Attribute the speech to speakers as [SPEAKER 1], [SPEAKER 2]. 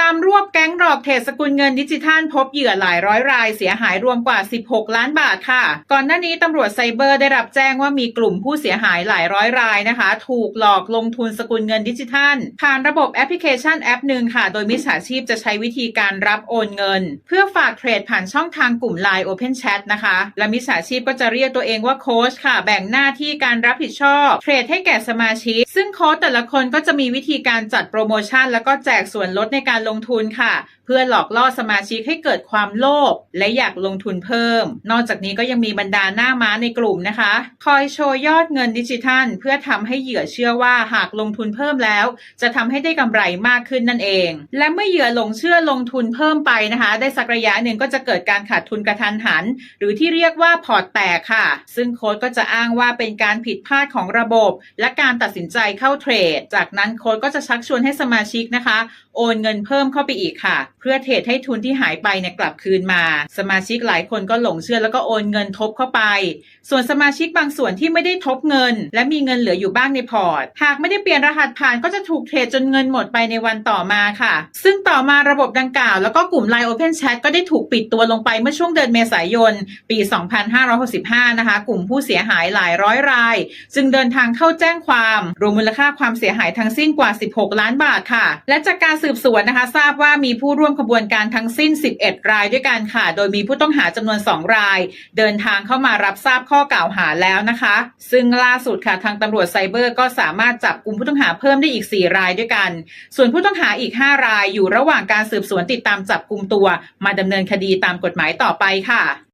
[SPEAKER 1] ตามรวบแก๊ง อกเทรดสกุลเงินดิจิทัลพบเหยื่อหลายร้อยรายเสียหายรวมกว่า 16 ล้านบาทค่ะ ก่อนหน้านี้ตำรวจไซเบอร์ได้รับแจ้งว่ามีกลุ่มผู้เสียหายหลายร้อยรายนะคะ ถูกหลอกลงทุนสกุลเงินดิจิทัล ผ่านระบบแอปพลิเคชันแอปหนึ่งค่ะ โดยมิจฉาชีพจะใช้วิธีการรับโอนเงิน เพื่อฝากเทรดผ่านช่องทางกลุ่ม Line Open Chat นะคะ และมิจฉาชีพก็จะเรียกตัวเองว่าโค้ชค่ะ แบ่งหน้าที่การรับผิดชอบ เทรดให้แก่สมาชิก ซึ่งโค้ชแต่ละคนก็จะมีวิธีการจัดโปรโมชั่น แล้วก็แจกส่วนลดในการลงทุนค่ะ พื่อหลอกล่อสมาชิกให้เกิดความโลภและอยากลงทุนเพิ่ม นอกจากนี้ก็ยังมีบรรดาหน้าม้าในกลุ่มนะคะ คอยโชว์ยอดเงินดิจิทัล เพื่อทำให้เหยื่อเชื่อว่าหากลงทุนเพิ่มแล้ว จะทำให้ได้กำไรมากขึ้นนั่นเอง และเมื่อเหยื่อหลงเชื่อลงทุนเพิ่มไปนะคะ ได้สักระยะหนึ่งก็จะเกิดการขาดทุนกระทันหัน หรือที่เรียกว่าพอร์ตแตกค่ะ ซึ่งโค้ดก็จะอ้างว่าเป็นการผิดพลาดของระบบ และการตัดสินใจเข้าเทรด จากนั้นโค้ดก็จะชักชวนให้สมาชิกนะคะ โอนเงินเพิ่มเข้าไปอีกค่ะเพื่อเทรดให้ทุนที่หายไปเนี่ยกลับคืนมา สมาชิกหลายคนก็หลงเชื่อแล้วก็โอนเงินทบเข้าไป ส่วนสมาชิกบางส่วนที่ไม่ได้ทบเงิน และมีเงินเหลืออยู่บ้างในพอร์ต หากไม่ได้เปลี่ยนรหัสผ่านก็จะถูกเทรดจนเงินหมดไปในวันต่อมาค่ะ ซึ่งต่อมาระบบดังกล่าว แล้วก็กลุ่ม Line Open Chat ก็ได้ถูกปิดตัวลงไปเมื่อช่วงเดือนเมษายน ปี 2565 นะคะ กลุ่มผู้เสียหายหลายร้อยราย จึงเดินทางเข้าแจ้งความ รวมมูลค่าความเสียหายทั้งสิ้นกว่า 16 ล้านบาทค่ะ และจากการสืบสวนนะคะ ทราบว่ามีผู้ร่ววมขบวนการทั้งสิ้น 11 รายด้วยกันค่ะ โดยมีผู้ต้องหาจำนวน 2 ราย เดินทางเข้ามารับทราบข้อกล่าวหาแล้วนะคะ ซึ่งล่าสุดค่ะทางตำรวจไซเบอร์ก็สามารถจับกลุ่มผู้ต้องหาเพิ่มได้อีก 4 รายด้วยกัน ส่วนผู้ต้องหาอีก 5 รายอยู่ระหว่างการสืบสวนติดตามจับกลุ่มตัว มาดำเนินคดีตามกฎหมายต่อไปค่ะ